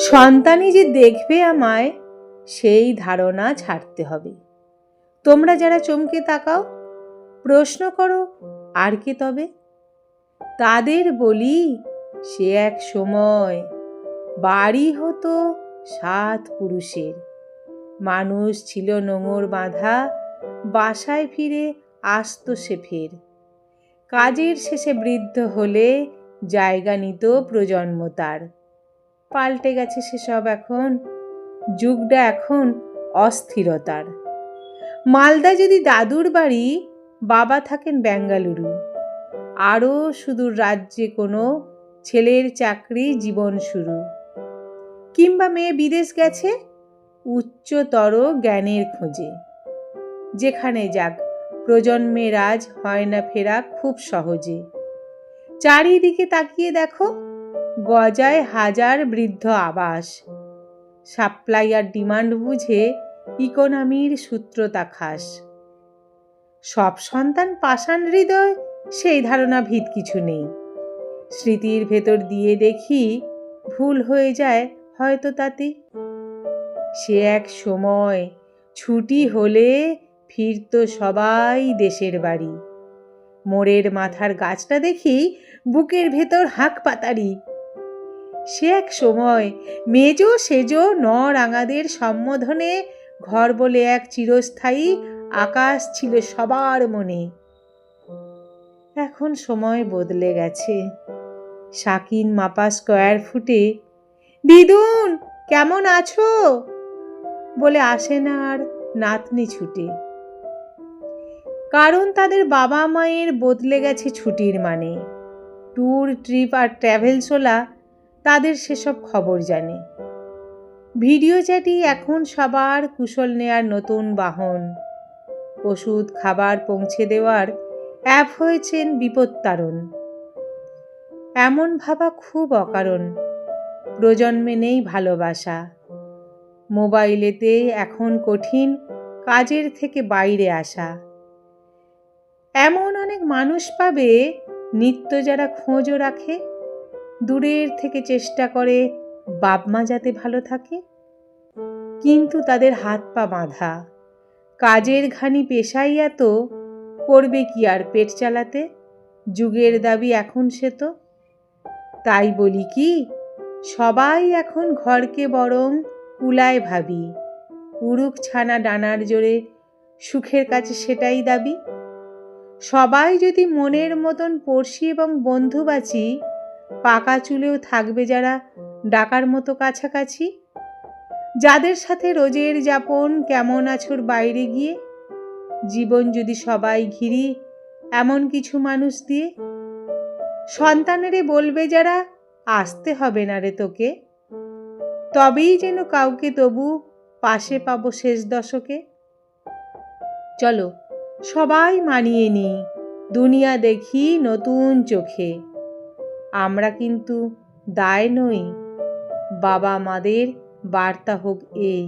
সন্তানই যে দেখবে আমায়, সেই ধারণা ছাড়তে হবে। তোমরা যারা চমকে তাকাও, প্রশ্ন করো, আর কে তবে? তাদের বলি, সে এক সময় বাড়ি হতো সাত পুরুষের। মানুষ ছিল নোঙর বাঁধা, বাসায় ফিরে আসতো সে ফের। কাজের শেষে বৃদ্ধ হলে জায়গা নিত প্রজন্ম তার। পাল্টে গেছে সেসব এখন। যুগটা এখন অস্থিরতার। মালদা যদি দাদুর বাড়ি, বাবা থাকেন বেঙ্গালুরু। আরও সুদূর রাজ্যে কোনো ছেলের চাকরি জীবন শুরু। কিংবা মেয়ে বিদেশ গেছে, উচ্চতর জ্ঞানের খোঁজে। যেখানে যাক প্রজন্মে রাজ হয় না ফেরা খুব সহজে। চারিদিকে তাকিয়ে দেখো গজায় হাজার বৃদ্ধ আবাস। সাপ্লাই আর ডিমান্ড বুঝে ইকোনমির সূত্রতা খাস। সব সন্তান পাষাণ হৃদয়, সেই ধারণা ভিত কিছু নেই। স্মৃতির ভেতর দিয়ে দেখি ভুল হয়ে যায় হয়তো তাতে। সে এক সময় ছুটি হলে ফিরত সবাই দেশের বাড়ি। মোড়ের মাথার গাছটা দেখি বুকের ভেতর হাঁক পাতারি। সে এক সময় মেজ সেজ ন রাঙাদের সম্বোধনে ঘর বলে এক চিরস্থায়ী আকাশ ছিল সবার মনে। এখন সময় বদলে গেছে। শাকিন মাপা স্কোয়ার ফুটে, দিদুন, কেমন আছো? বলে আসে না আর নাতনি ছুটে। কারণ তাদের বাবা মায়ের বদলে গেছে ছুটির মানে। ট্যুর ট্রিপ আর ট্র্যাভেলসওয়ালা তাদের সেসব খবর জানে। ভিডিও চ্যাটই এখন সবার কুশল নেয়ার নতুন বাহন। ওষুধ, খাবার পৌঁছে দেওয়ার অ্যাপ হয়েছেন বিপত্তারণ এমন ভাবা খুব অকারণ। প্রজন্মে নেই ভালোবাসা। মোবাইলেতে এখন কঠিন কাজের থেকে বাইরে আসা। এমন অনেক মানুষ পাবে নিত্য যারা খোঁজও রাখে দূরের থেকে চেষ্টা করে বাপমা যাতে ভালো থাকে। কিন্তু তাদের হাত পা বাঁধা। কাজের ঘানি পেশাই এত, করবে কি আর পেট চালাতে? যুগের দাবি এখন সে তো। তাই বলি কি, সবাই এখন ঘরকে বরং কুলায় ভাবি। উড়ুক ছানা ডানার জোরে সুখের কাছে সেটাই দাবি। সবাই যদি মনের মতন পড়শি এবং বন্ধু বাঁচি পাকা চুলেও থাকবে যারা ডাকার মতো কাছাকাছি? যাদের সাথে রোজের যাপন কেমন আছোর বাইরে গিয়ে? জীবন যদি সবাই ঘিরি এমন কিছু মানুষ দিয়ে? সন্তানেরে বলবে যারা, আসতে হবে না রে তোকে। তবেই যেন কাউকে তবু পাশে পাবো শেষ দশকে। চলো, সবাই মানিয়ে নিই, দুনিয়া দেখি নতুন চোখে। আমরা কিন্তু দায় নই। বাবা মাদের বার্তা হোক এই